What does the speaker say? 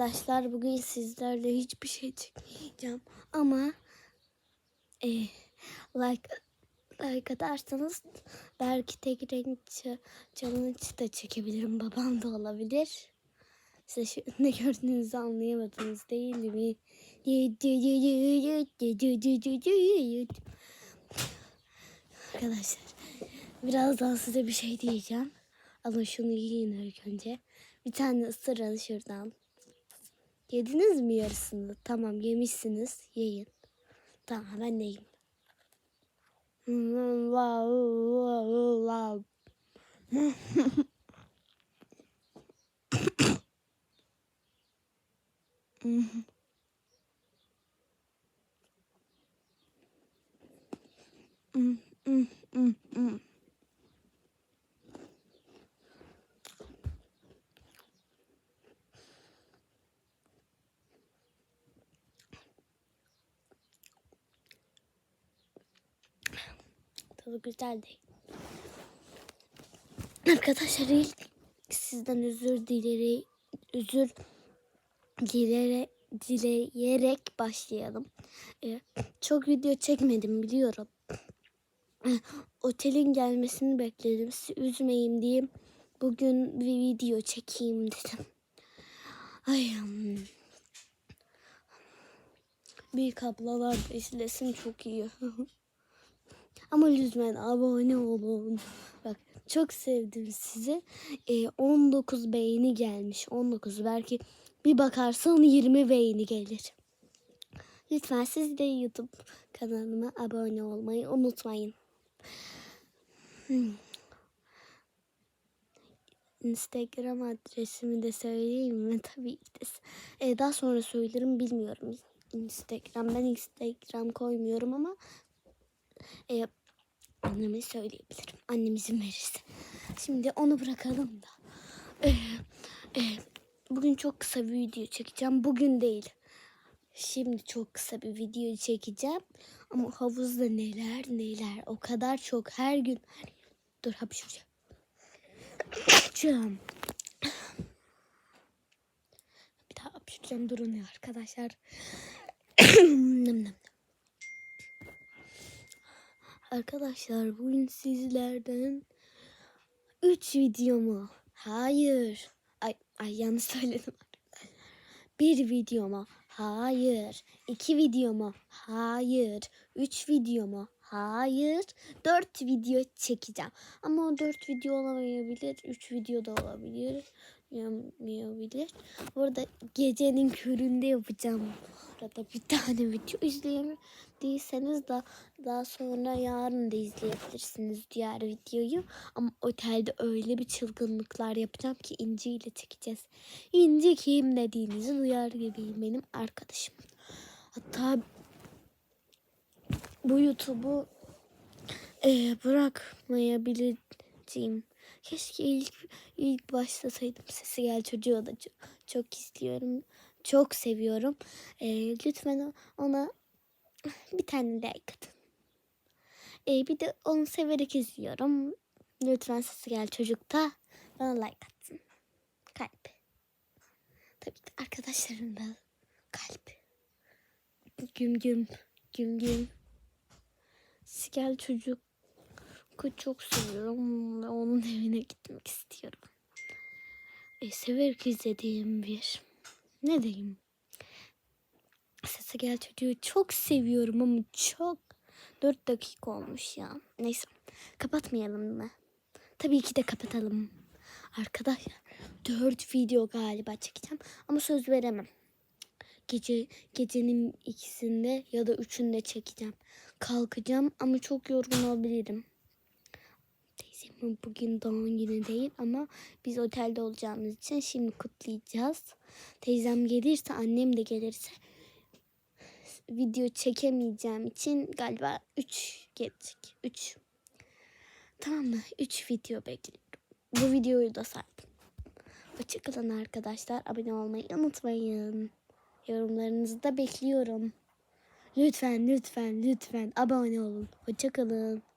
arkadaşlar bugün sizlerle hiçbir şey çekmeyeceğim ama e, like like atarsanız belki tek renk challenge da çekebilirim. Babam da olabilir. Size şu ne gördüğünüzü anlayamadınız değil mi? Arkadaşlar birazdan size bir şey diyeceğim. Alın şunu yiyin önce. Bir tane ısırın şuradan. Yediniz mi yarısını? Tamam yemişsiniz. Yiyin. Tamam ben de yiyeyim. Tadı güzel değil. Arkadaşlar ilk sizden özür dileri özür dilere, dileyerek başlayalım. Ee, çok video çekmedim biliyorum. Ee, Otelin gelmesini bekledim. Sizi üzmeyeyim diyeyim. Bugün bir video çekeyim dedim. Ay. Büyük ablalar da izlesin çok iyi. Ama lütfen abone olun. Bak çok sevdim sizi. Ee, 19 beğeni gelmiş. 19 belki bir bakarsan 20 beğeni gelir. Lütfen siz de YouTube kanalıma abone olmayı unutmayın. Hmm. Instagram adresimi de söyleyeyim mi? Tabii ki de. Ee, daha sonra söylerim bilmiyorum. Instagram ben Instagram koymuyorum ama e, anneme söyleyebilirim. Annem izin verirse. Şimdi onu bırakalım da. E, e, bugün çok kısa bir video çekeceğim. Bugün değil. Şimdi çok kısa bir video çekeceğim. Ama havuzda neler neler. O kadar çok her gün. Dur hapşıracağım. Hapşıracağım. Bir daha hapşıracağım. Durun ya arkadaşlar. Arkadaşlar bugün sizlerden 3 video mu? Hayır. Ay, ay yanlış söyledim. Bir video mu? Hayır. İki video mu? Hayır. Üç video mu? Hayır. Dört video çekeceğim. Ama o dört video olamayabilir. Üç video da olabilir. Yamayabilir. Burada gecenin köründe yapacağım. Arada bir tane video izleyemediyseniz da daha sonra yarın da izleyebilirsiniz diğer videoyu. Ama otelde öyle bir çılgınlıklar yapacağım ki İnci ile çekeceğiz. İnci kim dediğinizi duyar gibiyim benim arkadaşım. Hatta bu YouTube'u e, bırakmayabilirim. Keşke ilk ilk başlasaydım. Sesi gel çocuğu da çok, çok istiyorum. Çok seviyorum. E, lütfen ona bir tane like atın. E, bir de onu severek izliyorum. Lütfen sesi gel çocukta bana like atsın. Kalp. Tabii ki arkadaşlarım da kalp. Güm güm güm güm. Gel çocuk çok seviyorum ve onun evine gitmek istiyorum. E, severek izlediğim bir ne diyeyim? Sese gel çocuğu çok seviyorum ama çok 4 dakika olmuş ya. Neyse kapatmayalım mı? Tabii ki de kapatalım. Arkadaşlar 4 video galiba çekeceğim ama söz veremem. Gece gecenin ikisinde ya da üçünde çekeceğim. Kalkacağım ama çok yorgun olabilirim. Bugün doğum günü değil ama biz otelde olacağımız için şimdi kutlayacağız. Teyzem gelirse annem de gelirse video çekemeyeceğim için galiba 3 gelecek. 3. Tamam mı? 3 video bekliyorum. Bu videoyu da saydım. Hoşçakalın arkadaşlar. Abone olmayı unutmayın. Yorumlarınızı da bekliyorum. Lütfen lütfen lütfen abone olun. Hoşçakalın.